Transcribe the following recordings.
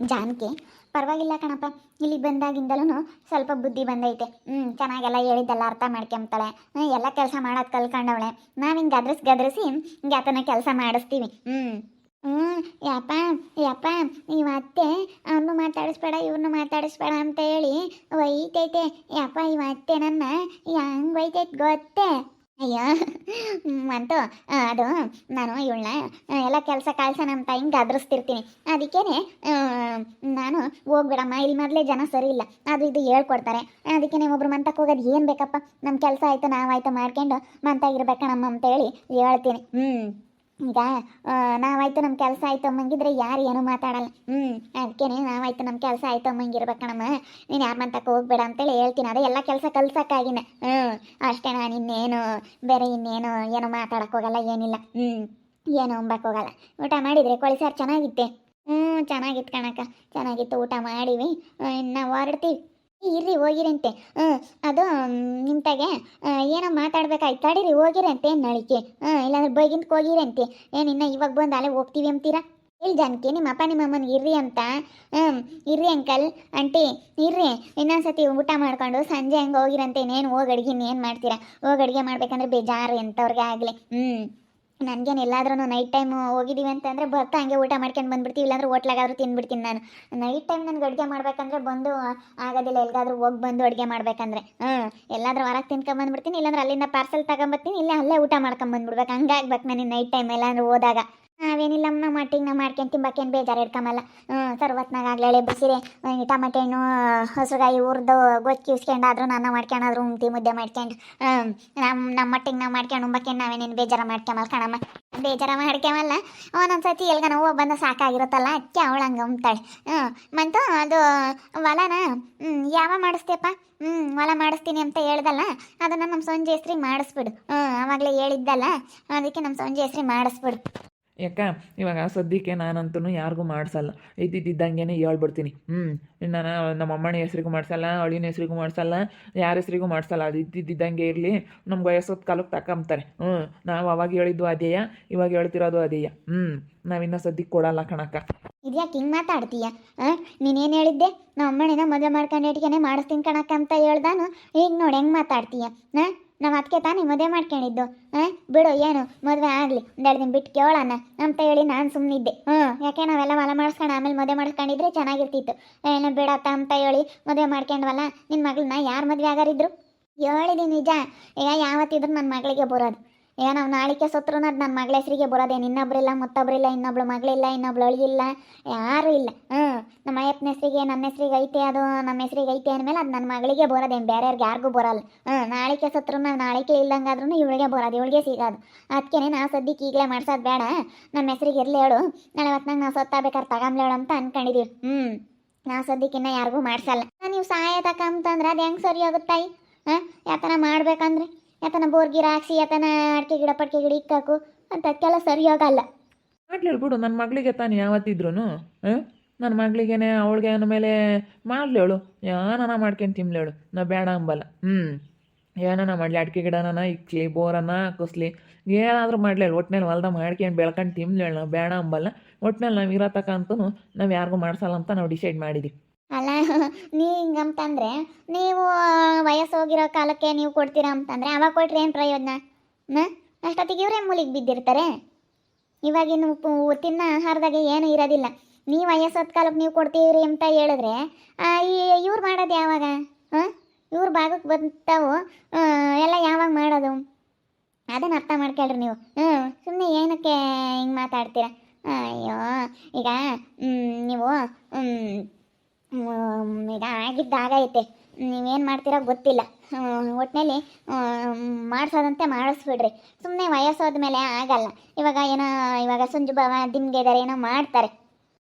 ಜಾನಕಿ, ಪರವಾಗಿಲ್ಲ ಕಣಪ್ಪ ಇಲ್ಲಿ ಬಂದಾಗಿಂದಲೂ ಸ್ವಲ್ಪ ಬುದ್ಧಿ ಬಂದೈತೆ. ಹ್ಞೂ ಚೆನ್ನಾಗೆಲ್ಲ ಹೇಳಿದ್ದೆಲ್ಲ ಅರ್ಥ ಮಾಡ್ಕೊಂಬ್ತಾಳೆ. ಎಲ್ಲ ಕೆಲಸ ಮಾಡೋದು ಕಲ್ಕೊಂಡವಳೆ. ನಾವು ಹಿಂಗೆ ಗದ್ರಿಸಿ ಗದ್ರಿಸಿ ಹಿಂಗೆ ಆತನ ಕೆಲಸ ಮಾಡಿಸ್ತೀವಿ. ಹ್ಞೂ ಹ್ಞೂ ಯಪ್ಪ ಯಪ್ಪ, ನೀವು ಅತ್ತೆ, ಅವನು ಮಾತಾಡಿಸ್ಬೇಡ ಇವ್ರನ್ನ ಮಾತಾಡಿಸ್ಬೇಡ ಅಂತ ಹೇಳಿ ಒಯ್ತೈತೆ. ಯಪ್ಪ ಇವತ್ತೆ ನನ್ನ ಹೆಂಗೆ ಒಯ್ತೈತೆ ಗೊತ್ತೇ? ಅಯ್ಯೋ ಅಂತೂ ಅದು, ನಾನು ಇವಳನ್ನ ಎಲ್ಲ ಕೆಲಸ ಕಳ್ಸೋಣ ನಮ್ಮ ಹಿಂಗೆ ಗದ್ರಿಸ್ತಿರ್ತೀನಿ ಅದಕ್ಕೇನೆ ನಾನು ಹೋಗ್ಬೇಡಮ್ಮ, ಇಲ್ಲಿ ಮೊದಲೇ ಜನ ಸರಿ ಇಲ್ಲ. ಅದು ಇದು ಹೇಳ್ಕೊಡ್ತಾರೆ. ಅದಕ್ಕೇನೆ ಒಬ್ರು ಮಂತಕ್ಕೆ ಹೋಗೋದು ಏನು ಬೇಕಪ್ಪ? ನಮ್ಮ ಕೆಲಸ ಆಯಿತು ನಾವಾಯ್ತು ಮಾಡ್ಕೊಂಡು ಮಂತಾಗಿರ್ಬೇಕಣಮ್ಮ ಅಂತ ಹೇಳಿ ಹೇಳ್ತೀನಿ. ಹ್ಞೂ ಈಗ ನಾವಾಯ್ತು ನಮ್ಮ ಕೆಲಸ ಆಯ್ತು ಅಮ್ಮಂಗಿದ್ರೆ ಯಾರು ಏನೂ ಮಾತಾಡಲ್ಲ. ಹ್ಞೂ ಅದಕ್ಕೇನೆ ನಾವಾಯ್ತು ನಮ್ಮ ಕೆಲಸ ಆಯ್ತು ಅಮ್ಮಂಗಿರ್ಬೇಕಣಮ್ಮ ನೀನು ಯಾರ ಮಂತಕ್ಕೆ ಹೋಗ್ಬೇಡ ಅಂತೇಳಿ ಹೇಳ್ತೀನಿ. ಅದೇ ಎಲ್ಲ ಕೆಲಸ ಕಲ್ಸಕ್ಕಾಗಿನ. ಹ್ಞೂ ಅಷ್ಟೇ ನಾನು ಇನ್ನೇನು ಬೇರೆ ಇನ್ನೇನು ಏನು ಮಾತಾಡಕ್ಕೆ ಹೋಗಲ್ಲ, ಏನಿಲ್ಲ. ಹ್ಞೂ ಏನು ಅಂಬಕ್ಕೆ ಹೋಗಲ್ಲ. ಊಟ ಮಾಡಿದರೆ? ಕೊಳಿ ಸಾರು ಚೆನ್ನಾಗಿತ್ತೆ ಹ್ಞೂ ಚೆನ್ನಾಗಿತ್ತು ಕಣಕ್ಕ. ಚೆನ್ನಾಗಿತ್ತು. ಊಟ ಮಾಡಿವಿ. ಇನ್ನು ಹೊರಡ್ತೀವಿ ಇರ್ರಿ, ಹೋಗಿರಂತೆ. ಹ್ಞೂ, ಅದು ನಿಮ್ತಾಗೆ ಏನೋ ಮಾತಾಡ್ಬೇಕಾಯ್ತು. ತಡೀರಿ, ಹೋಗಿರಂತೆ, ನಳಿಕೆ. ಹ್ಞೂ, ಇಲ್ಲಾಂದ್ರೆ ಬೈಗಿಂತ ಹೋಗಿರಂತೆ. ಏನು ಇನ್ನು ಇವಾಗ ಬಂದು ಅಲ್ಲೇ ಹೋಗ್ತೀವಿ ಅಂತೀರಾ? ಹೇಳಿ ಜಾನಕಿ, ನಿಮ್ಮ ಅಪ್ಪ, ನಿಮ್ಮ ಅಮ್ಮನಿಗೆ ಇರ್ರಿ ಅಂತ. ಹ್ಞೂ, ಇರ್ರಿ ಅಂಕಲ್, ಆಂಟಿ, ಇರ್ರಿ. ಇನ್ನೊಂದ್ಸತಿ ಊಟ ಮಾಡ್ಕೊಂಡು ಸಂಜೆ ಹಂಗೆ ಹೋಗಿರಂತೆ. ಇನ್ನೇನು ಹೋಗಿ ಅಡ್ಗೆ ಏನು ಮಾಡ್ತೀರಾ? ಹೋಗಿ ಅಡುಗೆ ಮಾಡ್ಬೇಕಂದ್ರೆ ಬೇಜಾರು ಎಂಥವ್ರಿಗೆ ಆಗಲಿ. ಹ್ಞೂ. ನನಗೇನು ಎಲ್ಲಾದ್ರೂ ನೈಟ್ ಟೈಮ್ ಹೋಗಿದ್ದೀವಿ ಅಂತಂದರೆ ಬರ್ತಾ ಹಂಗೆ ಊಟ ಮಾಡ್ಕೊಂಡು ಬಂದ್ಬಿಡ್ತೀವಿ. ಇಲ್ಲಾಂದ್ರೆ ಹೋಟ್ಲಾಗಾದ್ರೂ ತಿಂದ್ಬಿಡ್ತೀನಿ ನಾನು. ನೈಟ್ ಟೈಮ್ ನನಗೆ ಅಡುಗೆ ಮಾಡ್ಬೇಕಂದ್ರೆ ಬಂದು ಆಗೋದಿಲ್ಲ. ಎಲ್ಗಾದ್ರೂ ಹೋಗಿ ಬಂದು ಅಡುಗೆ ಮಾಡ್ಬೇಕಂದ್ರೆ. ಹ್ಞೂ ಎಲ್ಲಾದರೂ ಹೊರಗೆ ತಿನ್ಕೊಂಬಂದ್ಬಿಡ್ತೀನಿ ಇಲ್ಲಾಂದ್ರೆ ಅಲ್ಲಿಂದ ಪಾರ್ಸೆಲ್ ತಗೊಂಬರ್ತೀನಿ ಇಲ್ಲ ಅಲ್ಲೇ ಊಟ ಮಾಡ್ಕೊಂಬಂದ್ಬಿಡ್ಬೇಕು. ಹಂಗಾಗ್ಬೇಕು ನನಗೆ ನೈಟ್ ಟೈಮ್ ಎಲ್ಲಾದ್ರೂ ಹೋದಾಗ. ನಾವೇನಿಲ್ಲ ನಮ್ಮ ಮಟ್ಟಿಗೆ ನಾವು ಮಾಡ್ಕೊಂಡು ತಿಂಬಕ್ಕೇನು ಬೇಜಾರು ಇಟ್ಕೊಂಬಲ್ಲ ಹ್ಞೂ ಸರ್ವತ್ನಾಗ ಆಗ್ಲೇ ಬಿಸಿರೆ ಟಮಾಟೆ ಹಣ್ಣು ಹಸುಗಾಯಿ ಹುರಿದು ಗೊಚ್ಚಿ ಉಸ್ಕೊಂಡಾದ್ರೂ ನನ್ನ ಮಾಡ್ಕೊಂಡಾದ್ರು ಉಮ್ತಿ ಮುದ್ದೆ ಮಾಡ್ಕೊಂಡು ನಮ್ಮ ನಮ್ಮ ಮಟ್ಟಿಗೆ ನಾವು ಮಾಡ್ಕೊಂಡು ಉಂಬಕ್ಕೇನು ನಾವೇನೇನು ಬೇಜಾರು ಮಾಡ್ಕೊಂಬಲ್ಲ ಕಣಮ್ಮ. ಬೇಜಾರ ಮಾಡ್ಕೊಂಬಲ್ಲ ಒಂದೊಂದ್ಸತಿ ಎಲ್ಗ ನಾವು ಬಂದ ಸಾಕಾಗಿರುತ್ತಲ್ಲ, ಅಕ್ಕಿ ಅವಳು ಹಂಗೆ ಉಂಟಾಳೆ ಹ್ಞೂ ಮತ್ತು ಅದು ಹೊಲನ ಯಾವ ಮಾಡಿಸ್ತೀಯಪ್ಪ? ಹ್ಞೂ ಹೊಲ ಮಾಡಿಸ್ತೀನಿ ಅಂತ ಹೇಳ್ದಲ್ಲ, ಅದನ್ನು ನಮ್ಮ ಸಂಜೆ ಹೆಸ್ರಿಗೆ ಮಾಡಿಸ್ಬಿಡು. ಹ್ಞೂ ಆವಾಗಲೇ ಹೇಳಿದ್ದಲ್ಲ, ಅದಕ್ಕೆ ನಮ್ಮ ಸಂಜೆ ಹೆಸ್ರಿಗೆ ಮಾಡಿಸ್ಬಿಡು. ಯಾಕ? ಇವಾಗ ಸದ್ಯಕ್ಕೆ ನಾನಂತೂ ಯಾರಿಗೂ ಮಾಡಿಸಲ್ಲ. ಇದ್ದಿದ್ದಂಗೆ ಹೇಳ್ಬಿಡ್ತೀನಿ. ಹ್ಞೂ ನಾನು ನಮ್ಮ ಅಮ್ಮನ ಹೆಸ್ರಿಗೂ ಮಾಡಿಸಲ್ಲ ಅಳಿನ ಹೆಸ್ರಿಗೂ ಮಾಡಿಸಲ್ಲ, ಯಾರ ಹೆಸ್ರಿಗೂ ಮಾಡಿಸಲ್ಲ. ಅದು ಇದ್ದಿದ್ದಂಗೆ ಇರಲಿ ನಮ್ಗೆ ವಯಸ್ಸೊತ್ತು ಕಾಲಕ್ಕೆ ತಕೊಂಬ್ತಾರೆ. ಹ್ಞೂ ನಾವು ಅವಾಗ ಹೇಳಿದ್ದು ಅದೇಯ, ಇವಾಗ ಹೇಳ್ತಿರೋದು ಅದೇಯ. ಹ್ಞೂ ನಾವಿನ್ನೂ ಸದ್ಯಕ್ಕೆ ಕೊಡಲ್ಲ ಕಣಕ್ಕ. ಇದ್ಯಾಕೆ ಹಿಂಗೆ ಮಾತಾಡ್ತೀಯ? ನೀನು ನೀನೇನು ಹೇಳಿದ್ದೆ? ನಮ್ಮ ಅಮ್ಮನೇನ ಮದುವೆ ಮಾಡ್ಕೊಂಡು ಇಟ್ಕೆನೆ ಮಾಡಿಸ್ತೀನಿ ಕಣಕ್ಕ ಅಂತ ಹೇಳ್ದಾನು. ಈಗ ನೋಡಿ ಹೆಂಗೆ ಮಾತಾಡ್ತೀಯ? ಹಾಂ? ನಮ್ಮ ಅದಕ್ಕೆ ತಾನೇ ಮದುವೆ ಮಾಡ್ಕೊಂಡಿದ್ದು. ಹಾಂ? ಬಿಡು, ಏನು? ಮದುವೆ ಆಗಲಿ. ಒಂದೆರಡು ದಿನ ಬಿಟ್ಟು ಕೇಳೋಣ. ಅಂತ ಹೇಳಿ ನಾನು ಸುಮ್ಮನಿದ್ದೆ ಹ್ಞೂ ಯಾಕೆ ನಾವೆಲ್ಲ ಹೊಲ ಮಾಡಿಸ್ಕೊಂಡು ಆಮೇಲೆ ಮದುವೆ ಮಾಡ್ಕೊಂಡಿದ್ರೆ ಚೆನ್ನಾಗಿರ್ತಿತ್ತು. ಏನೋ ಬಿಡತ್ತ ಅಂತ ಹೇಳಿ ಮದುವೆ ಮಾಡ್ಕೊಂಡ್ವಲ್ಲ ನಿನ್ನ ಮಗಳನ್ನ ಯಾರು ಮದುವೆ ಆಗಾರಿದ್ರು? ಹೇಳಿದೀನಿ ನಿಜ. ಈಗ ಯಾವತ್ತಿದ್ರು ನನ್ನ ಮಗಳಿಗೆ ಬರೋದು. ಈಗ ನಾವು ನಾಳಿಕೆ ಸತ್ರು ಅದು ನನ್ನ ಮಗಳ ಹೆಸರಿಗೆ ಬರೋದೇನು? ಇನ್ನೊಬ್ಬರಿಲ್ಲ ಮತ್ತೊಬ್ಬರಿಲ್ಲ ಇನ್ನೊಬ್ಳು ಮಗಳಿಲ್ಲ, ಇನ್ನೊಬ್ಳು ಅಳಿಗಿಲ್ಲ ಯಾರೂ ಇಲ್ಲ. ಹ್ಞೂ, ನಮ್ಮ ಅಯ್ಯಪ್ಪನ ಹೆಸರಿಗೆ, ನನ್ನ ಹೆಸರಿಗೆ ಐತೆ ಅದು, ನಮ್ಮ ಹೆಸರಿಗೆ ಐತೆ ಅಂದಮೇಲೆ ಅದು ನನ್ನ ಮಗಳಿಗೆ ಬರೋದೇನು? ಬೇರೆಯವ್ರಿಗೆ ಯಾರಿಗೂ ಬರೋಲ್ಲ. ಹ್ಞೂ, ನಾಳಿಕೆ ಸತ್ರು ನಾವು ನಾಳಿಕೆ ಇಲ್ಲಂಗಾದ್ರೂ ಇವಳಿಗೆ ಬರೋದು, ಇವಳಿಗೆ ಸಿಗೋದು. ಅದಕ್ಕೆ ನಾವು ಸದ್ಯಕ್ಕೆ ಈಗಲೇ ಮಾಡ್ಸೋದು ಬೇಡ. ನಮ್ಮ ಹೆಸರಿಗೆ ಇರಲಿ ಹೇಳು. ನಾಳೆ ಹೊತ್ನಾಗ ನಾವು ಸತ್ತಾಬೇಕಾದ್ರೆ ತಗೊಂಬ್ಲೇಳು ಅಂತ ಅನ್ಕೊಂಡಿದೀವಿ. ಹ್ಞೂ, ನಾವು ಸದ್ಯಕ್ಕಿನ್ನ ಯಾರಿಗೂ ಮಾಡ್ಸಲ್ಲ. ನೀವು ಸಹಾಯ ತಕ್ಕಂತಂದ್ರೆ ಅದು ಹೆಂಗೆ ಸರಿ ಹೋಗುತ್ತಾಯಿ ಹಾಂ ಯಾತನ ಮಾಡ್ಬೇಕಂದ್ರೆ? ಯಾತನ ಬೋರ್ಗಿರ ಹಾಕ್ಸಿ, ಯಾತನ ಅಡಿಕೆ ಗಿಡ ಪಡಿಕೆ ಗಿಡ ಇಕ್ಕಾಕು ಅಂತ ಸರಿ ಸರಿಯಾಗಲ್ಲ. ಮಾಡ್ಲಿಲ್ಲ ಬಿಡು ನನ್ನ ಮಗಳಿಗೆ ತಾನು ಯಾವತ್ತಿದ್ರು ನನ್ನ ಮಗಳಿಗೇನೆ ಅವಳಿಗೆ ಮೇಲೆ ಮಾಡ್ಲೇಳು ಏನಾನ ಮಾಡ್ಕೊಂಡು ತಿನ್ಲೇಳು ನಾ ಬೇಡ ಅಂಬಲ್ಲ. ಹ್ಞೂ ಏನಾನ ಮಾಡಲಿ, ಅಡಿಕೆ ಗಿಡನ ಇಕ್ಲಿ, ಬೋರನ್ನ ಕುಸ್ಲಿ ಏನಾದರೂ ಮಾಡ್ಲೇಳು ಒಟ್ನಲ್ಲಿ ಹೊಲ್ದ ಮಾಡ್ಕೊಂಡು ಬೆಳ್ಕೊಂಡು ತಿನ್ಲೇಳು ನಾವು ಬೇಡ ಅಂಬಲ್ಲ. ಒಟ್ನಲ್ಲಿ ನಾವು ಇರೋ ತಕ್ಕಂತೂ ನಾವು ಯಾರಿಗೂ ಮಾಡ್ಸಲ್ಲ ಅಂತ ನಾವು ಡಿಸೈಡ್ ಮಾಡಿದ್ದೀವಿ ಅಲ್ಲ, ನೀ ಹಿಂಗಂತಂದ್ರೆ ನೀವು ವಯಸ್ಸು ಹೋಗಿರೋ ಕಾಲಕ್ಕೆ ನೀವು ಕೊಡ್ತೀರಾ ಅಂತಂದ್ರೆ ಅವಾಗ ಕೊಟ್ರೆ ಏನು ಪ್ರಯೋಜನ? ನ ಅಷ್ಟೊತ್ತಿಗೆ ಇವರೇ ಮೂಲಿಗೆ ಬಿದ್ದಿರ್ತಾರೆ? ಇವಾಗಿನ ತಿನ್ನೋ ಆಹಾರದಾಗೆ ಏನೂ ಇರೋದಿಲ್ಲ. ನೀವು ವಯಸ್ಸೋದ್ ಕಾಲಕ್ಕೆ ನೀವು ಕೊಡ್ತೀರಿ ಅಂತ ಹೇಳಿದ್ರೆ ಈ- ಇವ್ರು ಮಾಡೋದು ಯಾವಾಗ? ಹಾಂ? ಇವ್ರ ಭಾಗಕ್ಕೆ ಬಂತವು ಎಲ್ಲ ಯಾವಾಗ ಮಾಡೋದು? ಅದನ್ನ ಅರ್ಥ ಮಾಡ್ಕೊಳ್ರಿ ನೀವು. ಹ್ಞೂ ಸುಮ್ಮನೆ ಏನಕ್ಕೆ ಹಿಂಗೆ ಮಾತಾಡ್ತೀರಾ? ಅಯ್ಯೋ, ಈಗ ನೀವು ಈಗ ಆಗಿದ್ದಾಗೈತೆ. ನೀವೇನು ಮಾಡ್ತೀರೋ ಗೊತ್ತಿಲ್ಲ. ಒಟ್ಟಿನಲ್ಲಿ ಮಾಡಿಸೋದಂತೆ ಮಾಡಿಸ್ಬಿಡ್ರಿ. ಸುಮ್ಮನೆ ವಯಸ್ಸಾದ ಮೇಲೆ ಆಗಲ್ಲ. ಇವಾಗ ಏನೋ, ಇವಾಗ ಸಂಜು ಬಾವ ದಿಮ್ಗೆದಾರೆ ಏನೋ ಮಾಡ್ತಾರೆ.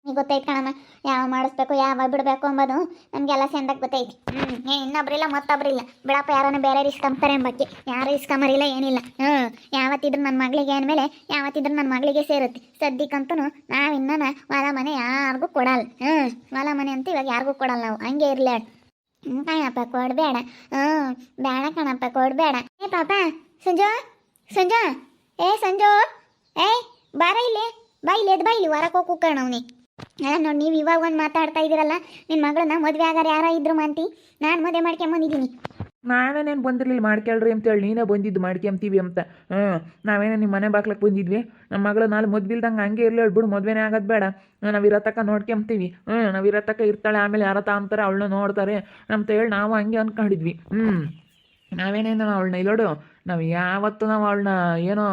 ಈಗ ಗೊತ್ತೈತೆ ಕಣಮ್ಮ, ಯಾವ ಮಾಡಿಸ್ಬೇಕು ಯಾವ ಬಿಡಬೇಕು ಅಂಬೋದು ನಮಗೆಲ್ಲ ಸೆಂದಾಗ ಗೊತ್ತೈತಿ. ಹ್ಞೂ ಇನ್ನೊಬ್ರಿಲ್ಲ, ಮತ್ತೊಬ್ರಿಲ್ಲ. ಬಿಡಪ್ಪ, ಯಾರನ್ನ ಬೇರೆ ಇಸ್ಕೊಂತಾರೆ ಎಂಬಕ್ಕೆ ಯಾರು ಇಸ್ಕೊಂಬರಿಲ್ಲ ಏನಿಲ್ಲ. ಹ್ಞೂ ಯಾವತ್ತಿದ್ರು ನನ್ನ ಮಗಳಿಗೆ ಅಂದಮೇಲೆ ಯಾವತ್ತಿದ್ರು ನನ್ನ ಮಗಳಿಗೆ ಸೇರುತ್ತೆ. ಸದ್ಯಕ್ಕಂತೂ ನಾವು ಇನ್ನೂ ಹೊಲ ಮನೆ ಯಾರಿಗೂ ಕೊಡಲ್ಲ. ಹ್ಞೂ ಹೊಲ ಮನೆ ಅಂತ ಇವಾಗ ಯಾರಿಗೂ ಕೊಡಲ್ಲ ನಾವು. ಹಂಗೆ ಇರಲಿ ಕಣಪ್ಪ, ಕೊಡಬೇಡ. ಹ್ಞೂ ಬೇಡ ಕಣಪ್ಪ, ಕೊಡಬೇಡ. ಏ, ಪಾಪ, ಸಂಜು ಸಂಜು, ಏ, ಸಂಜು, ಏಯ್, ಬಾರ ಇಲ್ಲಿ. ಬಾ, ಇಲ್ಲಿ ಎದ್ದು ಬಾ, ಇಲ್ಲಿ ಹೋಗಿ ಅಲ್ಲ ನೋಡಿ, ನೀವು ಇವಾಗ ಒಂದು ಮಾತಾಡ್ತಾ ಇದ್ದೀರಲ್ಲ ನಿನ್ನ ಮಗಳನ್ನ ಮದುವೆ ಆಗಾರ ಯಾರ ಇದ್ರು ಮಾಂತಿ, ನಾನು ಮದುವೆ ಮಾಡ್ಕೊಂಬಂದಿದ್ದೀನಿ ನಾವೇನೇನು ಬಂದಿರಲಿಲ್ಲ ಮಾಡ್ಕೊಳ್ರಿ ಅಂತೇಳಿ, ನೀನೇ ಬಂದಿದ್ದು ಮಾಡ್ಕೊಂತೀವಿ ಅಂತ. ಹ್ಞೂ ನಾವೇನೇ ನಿಮ್ಮ ಮನೆ ಬಾಕ್ಲಕ್ಕೆ ಬಂದಿದ್ವಿ? ನಮ್ಮ ಮಗಳು ನಾಳೆ ಮದ್ವಿಲ್ದಂಗೆ ಹಂಗೆ ಇರಲಿ ಬಿಡು, ಮದುವೆನೇ ಆಗೋದು ಬೇಡ. ನಾವು ಇರೋ ತಕ್ಕ ನೋಡ್ಕೊಂತೀವಿ. ಹ್ಞೂ ನಾವು ಇರೋ ತಕ್ಕ ಇರ್ತಾಳೆ, ಆಮೇಲೆ ಯಾರ ಅಂತಾರೆ ಅವಳನ್ನ ನೋಡ್ತಾರೆ ಅಂತ ಹೇಳಿ ನಾವು ಹಂಗೆ ಅಂದ್ಕೊಂಡಿದ್ವಿ ಹ್ಞೂ ನಾವೇನೇನು ಅವಳನ್ನ ಇಲ್ಲೋಡು ನಾವು ಯಾವತ್ತೂ ನಾವು ಅವಳನ್ನ ಏನೋ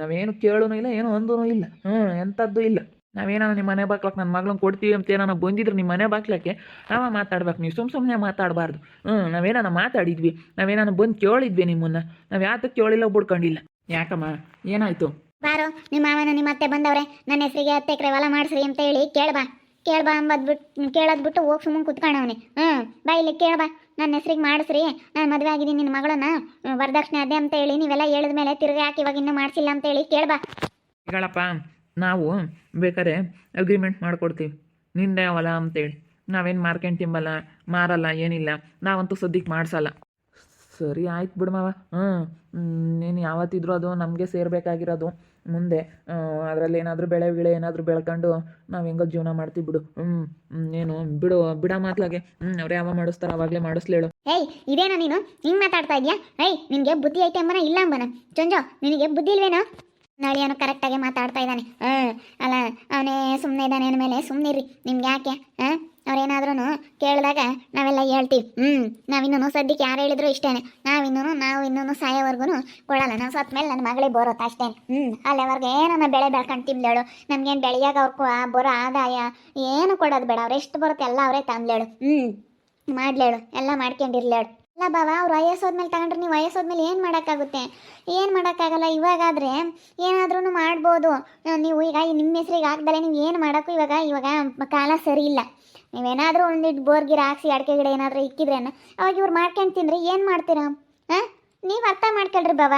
ನಾವೇನು ಕೇಳೋನು ಇಲ್ಲ, ಏನೋ ಒಂದೂ ಇಲ್ಲ. ಹ್ಞೂ ಎಂಥದ್ದು ಇಲ್ಲ. ನಾವೇನೋ ನಿಮ್ಮ ಮನೆ ಬಾಕ್ಲಕ್ಕೆ ನನ್ನ ಮಗಳನ್ನ ಕೊಡ್ತೀವಿ ಅಂತ ಏನೋ ಬಂದಿದ್ರು ನಿಮ್ಮ ಮನೆ ಬಾಕ್ಲಕ್ಕೆ ನಾವ ಮಾತಾಡ್ಬೇಕು. ನೀವು ಸುಮ್ ಸುಮ್ಮನೆ ಮಾತಾಡಬಾರ್ದು. ಹ್ಞೂ ನಾವೇನಾನ ಮಾತಾಡಿದ್ವಿ ನಾವೇನಾನ ಬಂದು ಕೇಳಿದ್ವಿ ನಿಮ್ಮನ್ನ. ನಾವು ಯಾತಕ್ಕೆ ಕೇಳಿಲ್ಲ ಬಿಡ್ಕೊಂಡಿಲ್ಲ ಯಾಕಮ್ಮ ಏನಾಯ್ತು? ಬಾರೋ ನಿಮ್ಮ ಮಾವನ ನಿಮ್ಮ ಅತ್ತೆ ಬಂದವ್ರೆ ನನ್ನ ಹೆಸರಿಗೆ ಹತ್ತು ಎಕರೆ ಹೊಲ ಮಾಡಿಸ್ರಿ ಅಂತ ಹೇಳಿ ಕೇಳ್ಬಾ ಕೇಳ್ಬಾ ಅಂಬದ್ ಬಿಟ್ಟು ಕೇಳೋದ್ ಬಿಟ್ಟು ಹೋಗಿ ಸುಮ್ಮನೆ ಕುತ್ಕೊಂಡವನೆ ಹ್ಞೂ ಬಾ ಇಲ್ಲಿ ಕೇಳ್ಬಾ ನನ್ನ ಹೆಸರಿಗೆ ಮಾಡಿಸ್ರಿ ನಾನು ಮದುವೆ ಆಗಿದ್ದೀನಿ ನಿನ್ನ ಮಗಳನ್ನ. ವರದಕ್ಷಿಣೆ ಅದೇ ಅಂತ ಹೇಳಿ ನೀವೆಲ್ಲ ಹೇಳಿದ ಮೇಲೆ ತಿರ್ಗಿ ಯಾಕೆ ಇವಾಗ ಇನ್ನೂ ಮಾಡಿಸಿಲ್ಲ ಅಂತ ಹೇಳಿ ಕೇಳ್ಬಾ ಈಗಳಪ್ಪ ನಾವು ಬೇಕಾದ್ರೆ ಅಗ್ರಿಮೆಂಟ್ ಮಾಡ್ಕೊಡ್ತೀವಿ. ನಿಂದೆ ಹೊಲ ಅಂತೇಳಿ. ನಾವೇನು ಮಾರ್ಕೊಂತಿಂಬಲ್ಲ ಮಾರಲ್ಲ, ಏನಿಲ್ಲ. ನಾವಂತೂ ಸದ್ಯಕ್ಕೆ ಮಾಡಿಸಲ್ಲ. ಸರಿ ಆಯ್ತು ಬಿಡು ಮಾವ. ಹ್ಞೂ ನೀನು ಯಾವತ್ತಿದ್ರೂ ಅದು ನಮಗೆ ಸೇರಬೇಕಾಗಿರೋದು. ಮುಂದೆ ಅದರಲ್ಲಿ ಏನಾದರೂ ಬೆಳೆ ಗಿಳೆ ಏನಾದರೂ ಬೆಳ್ಕೊಂಡು ನಾವು ಹೆಂಗೋ ಜೀವನ ಮಾಡ್ತೀವಿ ಬಿಡು. ಹ್ಞೂ ಏನು, ಬಿಡು, ಬಿಡ ಮಾತ್ಲಾಗೆ. ಹ್ಞೂ ಅವ್ರು ಯಾವಾಗ ಮಾಡಿಸ್ತಾರೆ, ಅವಾಗಲೇ ಮಾಡಿಸ್ಲೇಳು. ಏಯ್, ಇದೇನಾ ನೀನು? ಹಿಂಗೆ ಮಾತಾಡ್ತಾ ಇದೆಯಾ? ಏಯ್, ನಿನಗೆ ಬುದ್ಧಿ ಐತೆ ಅಂಬನ ಇಲ್ಲ ಅಂಬನ. ಚಂಜೋ, ನಿನಗೆ ಬುದ್ಧಿ ಇಲ್ವೇನೋ? ನಳಿಯನು ಕರೆಕ್ಟಾಗಿ ಮಾತಾಡ್ತಾ ಇದ್ದಾನೆ. ಹ್ಞೂ ಅಲ್ಲ, ಅವನೇ ಸುಮ್ಮನೆ ಇದ್ದಾನೆ ಅಂದಮೇಲೆ ಸುಮ್ಮನಿರಿ ನಿಮ್ಗೆ ಯಾಕೆ? ಹಾಂ ಅವ್ರೇನಾದ್ರೂ ಕೇಳಿದಾಗ ನಾವೆಲ್ಲ ಹೇಳ್ತೀವಿ. ಹ್ಞೂ ನಾವಿನ್ನೂ ಸದ್ಯಕ್ಕೆ ಯಾರು ಹೇಳಿದ್ರು ಇಷ್ಟೇ ನಾವಿನ್ನೂ ನಾವು ಇನ್ನೂ ಸಾಯೋವರೆಗೂ ಕೊಡಲ್ಲ. ನಾವು ಸತ್ತ ಮೇಲೆ ನನ್ನ ಮಗಳೇ ಬರೋದು ಅಷ್ಟೇ. ಹ್ಞೂ ಅಲ್ಲಿವರೆಗೆ ಏನನ್ನ ಬೆಳೆ ಬೆಳ್ಕೊಂಡು ತಿನ್ಲೇಳು ನಮ್ಗೇನು ಬೆಳೆಯಾಗ ಅವ್ರು ಬರೋ ಆದಾಯ ಏನು ಕೊಡೋದು ಬೇಡ. ಅವ್ರು ಎಷ್ಟು ಬರುತ್ತೆ ಎಲ್ಲ ಅವರೇ ತಂದ್ಲೇಳು. ಹ್ಞೂ ಮಾಡ್ಲೇಳು. ಎಲ್ಲ ಮಾಡ್ಕೊಂಡಿರ್ಲೇಳು. ಅಲ್ಲ ಬಾವ, ಅವ್ರು ವಯಸ್ಸೋದ್ಮೇಲೆ ತಗೊಂಡ್ರೆ ನೀವು ವಯಸ್ಸೋದ್ಮೇಲೆ ಏನು ಮಾಡೋಕ್ಕಾಗುತ್ತೆ? ಏನು ಮಾಡೋಕ್ಕಾಗಲ್ಲ, ಇವಾಗಾದರೆ ಏನಾದ್ರೂ ಮಾಡ್ಬೋದು. ನೀವು ಈಗ ನಿಮ್ಮ ಹೆಸ್ರಿಗೆ ಹಾಕ್ದಲೆ ನೀವು ಏನು ಮಾಡೋಕ್ಕೂ ಇವಾಗ ಇವಾಗ ಕಾಲ ಸರಿ ಇಲ್ಲ. ನೀವೇನಾದರೂ ಒಂದಿಟ್ಟು ಬೋರ್ಗಿರ ಹಾಕ್ಸಿ, ಅಡಿಕೆ ಗಿಡ ಏನಾದರೂ ಇಕ್ಕಿದ್ರೆ ಅವಾಗ ಇವ್ರು ಮಾಡ್ಕೊಂಡು ತಿಂದ್ರೆ ಏನು ಮಾಡ್ತೀರಾ? ಹಾಂ? ನೀವು ಅರ್ಥ ಮಾಡ್ಕೊಳ್ರಿ ಬಾವ.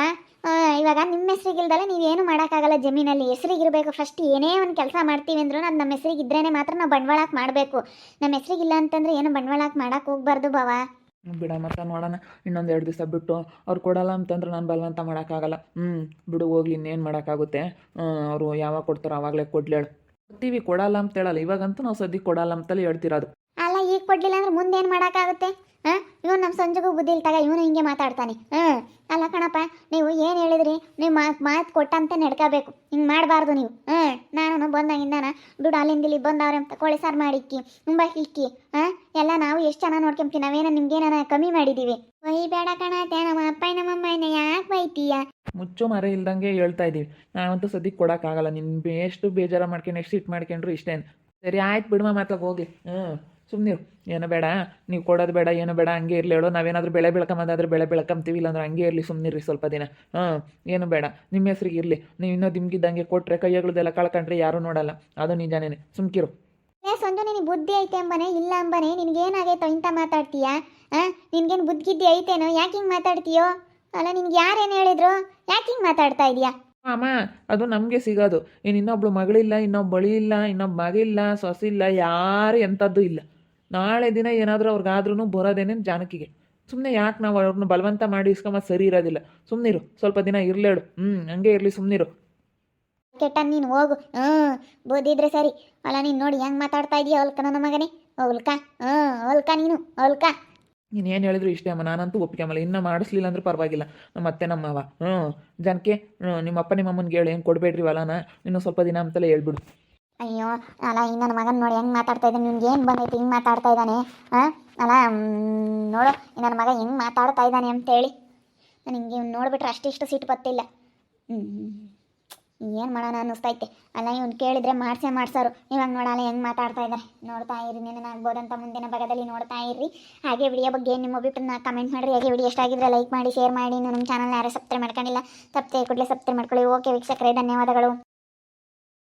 ಇವಾಗ ನಿಮ್ಮ ಹೆಸ್ರಿಗಿಲ್ದಲೆ ನೀವೇನು ಮಾಡೋಕ್ಕಾಗಲ್ಲ ಜಮೀನಲ್ಲಿ. ಹೆಸ್ರಿಗಿರಬೇಕು ಫಸ್ಟ್ ಏನೇ ಒಂದು ಕೆಲಸ ಮಾಡ್ತೀವಿ ಅಂದ್ರೂ ಅದು ನಮ್ಮ ಹೆಸ್ರಿಗೆ ಇದ್ರೇ ಮಾತ್ರ ನಾವು ಬಂಡವಾಳಕ್ಕೆ ಮಾಡಬೇಕು. ನಮ್ಮ ಹೆಸ್ರಿಗಿಲ್ಲ ಅಂತಂದರೆ ಏನು ಬಂಡವಾಳಕ್ಕೆ ಮಾಡೋಕ್ಕೆ ಹೋಗ್ಬಾರ್ದು ಬಾವ. ಬಿಡ ಮತ್ತೆ ನೋಡೋಣ, ಇನ್ನೊಂದು ಎರಡು ದಿವಸ ಬಿಟ್ಟು ಅವ್ರು ಕೊಡಲ್ಲ ಅಂತಂದ್ರೆ ನಾನು ಬಲವಂತ ಮಾಡೋಕ್ಕಾಗಲ್ಲ. ಹ್ಞೂ ಬಿಡು ಹೋಗ್ಲಿ, ಇನ್ನೇನು ಮಾಡೋಕ್ಕಾಗುತ್ತೆ? ಅವರು ಯಾವಾಗ ಕೊಡ್ತಾರೋ ಆವಾಗಲೇ ಕೊಡ್ಲೇಳು ಕೊಡ್ತೀವಿ, ಕೊಡಲ್ಲ ಅಂತ ಹೇಳಲ್ಲ. ಇವಾಗಂತೂ ನಾವು ಸದ್ಯಕ್ಕೆ ಕೊಡಲ್ಲ ಅಂತಲೇ ಹೇಳ್ತಿರೋದು. ಕೊಡ್ಲಿಲ್ಲ ಅಂದ್ರೆ ಮುಂದೆ ಏನು ಮಾಡೋಕ್ಕಾಗುತ್ತೆ? ಹಾಂ ಇವನು ನಮ್ಮ ಸಂಜೆಗೂ ಬುದ್ಧಿ ಇಲ್ತಾಗ ಇವನು ಹಿಂಗೆ ಮಾತಾಡ್ತಾನೆ. ಹಾಂ ಅಲ್ಲ ಕಣಪ್ಪ, ನೀವು ಏನು ಹೇಳಿದ್ರಿ? ನೀವು ಮಾತು ಮಾತು ಕೊಟ್ಟಂತೆ ನಡ್ಕೋಬೇಕು. ಹಿಂಗೆ ಮಾಡಬಾರ್ದು ನೀವು. ಹಾಂ ನಾನು ಬಂದಾಗಿಂದಾನ ದುಡ್ಡು ಅಲ್ಲಿಂದ ಇಲ್ಲಿ ಬಂದವ್ರೆ ಅಂತ ಕೋಳಿ ಸಾರು ಮಾಡಿಕ್ಕಿ ಮುಂಬಾಕಿ ಇಕ್ಕಿ ಹಾಂ ಎಲ್ಲ ನಾವು ಎಷ್ಟು ಚೆನ್ನಾಗಿ ನೋಡ್ಕೊಂತೀವಿ ನಾವೇನೋ ನಿಮ್ಗೇನ ಕಮ್ಮಿ ಮಾಡಿದ್ದೀವಿ ಒಯ್, ಬೇಡ ಕಣತೆ ನಮ್ಮ ಅಪ್ಪ ನಮ್ಮಮ್ಮ ಯಾಕೆ ಬೈತೀಯ? ಮುಚ್ಚು ಮರ ಇಲ್ದಂಗೆ ಹೇಳ್ತಾ ಇದ್ದೀವಿ. ನಾವಂತೂ ಸದ್ಯಕ್ಕೆ ಕೊಡೋಕ್ಕಾಗಲ್ಲ. ನಿನ್ನ ಎಷ್ಟು ಬೇಜಾರ ಮಾಡ್ಕೊಂಡು ಎಷ್ಟು ಇಟ್ಟು ಮಾಡ್ಕೊಂಡ್ರು ಇಷ್ಟೇನ್. ಸರಿ, ಆಯ್ತು ಬಿಡುವ ಮಾತ್ರ ಹೋಗಿ ಹ್ಞೂ ಸುಮ್ಮನೆ ಏನು ಬೇಡ ನೀವು ಕೊಡೋದು ಬೇಡ ಏನು ಬೇಡ ಹಂಗೆ ಇರಲಿ ಹೇಳೋ. ನಾವೇನಾದರೂ ಬೆಳೆ ಬೆಳ್ಕೊಂಬಂದಾದ್ರೆ ಬೆಳೆ ಬೆಳ್ಕೊಂತೀವಿ ಇಲ್ಲಾಂದ್ರೆ ಹಂಗೆ ಇರಲಿ ಸುಮ್ಮನಿರಿ ಸ್ವಲ್ಪ ದಿನ. ಹಾಂ ಏನು ಬೇಡ. ನಿಮ್ಮ ಹೆಸ್ರಿಗೆ ಇರಲಿ. ನೀವು ಇನ್ನೂ ದಿಮ್ಗಿದ್ದಂಗೆ ಕೊಟ್ಟರೆ ಕೈಯಗಳದೆಲ್ಲ ಕಳ್ಕೊಂಡ್ರೆ ಯಾರೂ ನೋಡಲ್ಲ. ಅದು ನಿಜಾನೇ ಸುಮ್ಕಿರು ಏ ಸಂಜು ನಿನಗೆ ಬುದ್ಧಿ ಐತೆ ಅಂಬನೆ ಇಲ್ಲ ಅಂಬನೆ ನಿನಗೇನಾಗೈತೋ ಇಂಥ ಮಾತಾಡ್ತೀಯಾ? ಹಾಂ ನಿನಗೇನು ಬುದ್ಧಿಗಿದ್ದಿ ಐತೇನೋ ಯಾಕೆ ಹಿಂಗೆ ಮಾತಾಡ್ತೀಯೋ? ಅಲ್ಲ ನಿನ್ಗೆ ಯಾರೇನು ಹೇಳಿದ್ರು? ಯಾಕೆ ಹಿಂಗೆ ಮಾತಾಡ್ತಾ ಇದೀಯಾ? ಅಮ್ಮ ಅದು ನಮಗೆ ಸಿಗೋದು. ಇನ್ನು ಇನ್ನೊಬ್ಳು ಮಗಳಿಲ್ಲ ಇನ್ನೊಬ್ಬ ಬಳಿ ಇಲ್ಲ ಇನ್ನೊಬ್ಬ ಮಗಿಲ್ಲ ಸೊಸಿಲ್ಲ ಯಾರು ಎಂಥದ್ದು ಇಲ್ಲ. ನಾಳೆ ದಿನ ಏನಾದರೂ ಅವ್ರಿಗಾದ್ರೂ ಬರೋದೇನೇ ಜಾನಕಿಗೆ. ಸುಮ್ಮನೆ ಯಾಕೆ ನಾವು ಅವ್ರನ್ನ ಬಲವಂತ ಮಾಡಿ ಇಸ್ಕೊಂಬ ಸರಿ ಇರೋದಿಲ್ಲ. ಸುಮ್ಮನಿರು ಸ್ವಲ್ಪ ದಿನ ಇರಲೇಳು ಹ್ಞೂ ಹಂಗೆ ಇರಲಿ ಸುಮ್ಮನಿರು ಕೆಟ್ಟ ನೀನು ಹೋಗು. ಹ್ಞೂ ಬೋದಿದ್ರೆ ಸರಿ. ಅಲ್ಲ ನೀನು ನೋಡಿ ಹೆಂಗೆ ಮಾತಾಡ್ತಾ ಇದೀಯ ಅವಲ್ಕ ನನ್ನ ಮಗನೇ? ಅವಲ್ಕ? ಹ್ಞೂ ಅವಲ್ಕ ನೀನು? ಅವಲ್ಕ? ನೀನು ಏನು ಹೇಳಿದ್ರು ಇಷ್ಟೇ ಅಮ್ಮ ನಾನಂತೂ ಒಪ್ಪಿಗೆಮ್ಮಲ್ಲ ಇನ್ನೂ ಮಾಡಿಸ್ಲಿಲ್ಲ ಅಂದ್ರೆ ಪರವಾಗಿಲ್ಲ. ನಮ್ಮ ಅತ್ತೆ ನಮ್ಮವ ಹ್ಞೂ ಜನಕ್ಕೆ ನಿಮ್ಮ ಅಪ್ಪ ನಿಮ್ಮ ಅಮ್ಮನಿಗೆ ಹೇಳಿ ಏನು ಕೊಡಬೇಡ್ರಿ ಹೊಲನ? ಇನ್ನೂ ಸ್ವಲ್ಪ ದಿನ ಅಂತಲೇ ಹೇಳ್ಬಿಡು. ಅಯ್ಯೋ ಅಲ್ಲ ಈ ನನ್ನ ಮಗನ ನೋಡಿ ಹೆಂಗೆ ಮಾತಾಡ್ತಾ ಇದ್ದಾನೆ, ನಿನ್ಗೆ ಏನು ಬಂದೈತಿ, ಹಿಂಗೆ ಮಾತಾಡ್ತಾ ಇದ್ದಾನೆ? ಹಾಂ ಅಲ್ಲ ನೋಡು, ಈ ನನ್ನ ಮಗ ಹೆಂಗೆ ಮಾತಾಡ್ತಾ ಇದ್ದಾನೆ ಅಂತೇಳಿ ನನಗೆ ಇವ್ನು ನೋಡಿಬಿಟ್ರೆ ಅಷ್ಟಿಷ್ಟು ಸಿಟ್ಟು ಬತ್ತಿಲ್ಲ ಏನು ಮಾಡೋಣ ಅನ್ನಿಸ್ತೈತೆ. ಅಲ್ಲ, ಇವ್ನು ಕೇಳಿದ್ರೆ ಮಾಡ್ಸೇ ಮಾಡ್ಸಾರು. ಇವಾಗ ನೋಡಲ್ಲ ಹೆಂಗೆ ಮಾತಾಡ್ತಾ ಇದ್ದಾರೆ ನೋಡ್ತಾ ಇರಿ ನೆನನಾಗ್ಬೋದಂತ ಮುಂದಿನ ಭಾಗದಲ್ಲಿ ನೋಡ್ತಾ ಇರ್ರಿ ಹಾಗೆ ವಿಡಿಯೋ ಬಗ್ಗೆ ನಿಮ್ಮ ಅಭಿಪ್ರಾಯ ಕಮೆಂಟ್ ಮಾಡಿರಿ. ಹಾಗೆ ವಿಡಿಯೋ ಇಷ್ಟ ಆಗಿದ್ರೆ ಲೈಕ್ ಮಾಡಿ ಶೇರ್ ಮಾಡಿ. ನಮ್ಮ ಚಾನಲ್ ಯಾರು ಸಬ್ಸ್ಕ್ರೈಬ್ ಮಾಡ್ಕೊಂಡಿಲ್ಲ ತಪ್ಪದೆ ಕೂಡಲೇ ಸಬ್ಸ್ಕ್ರೈಬ್ ಮಾಡ್ಕೊಳ್ಳಿ. ಓಕೆ ವೀಕ್ಷಕರೇ, ಧನ್ಯವಾದಗಳು.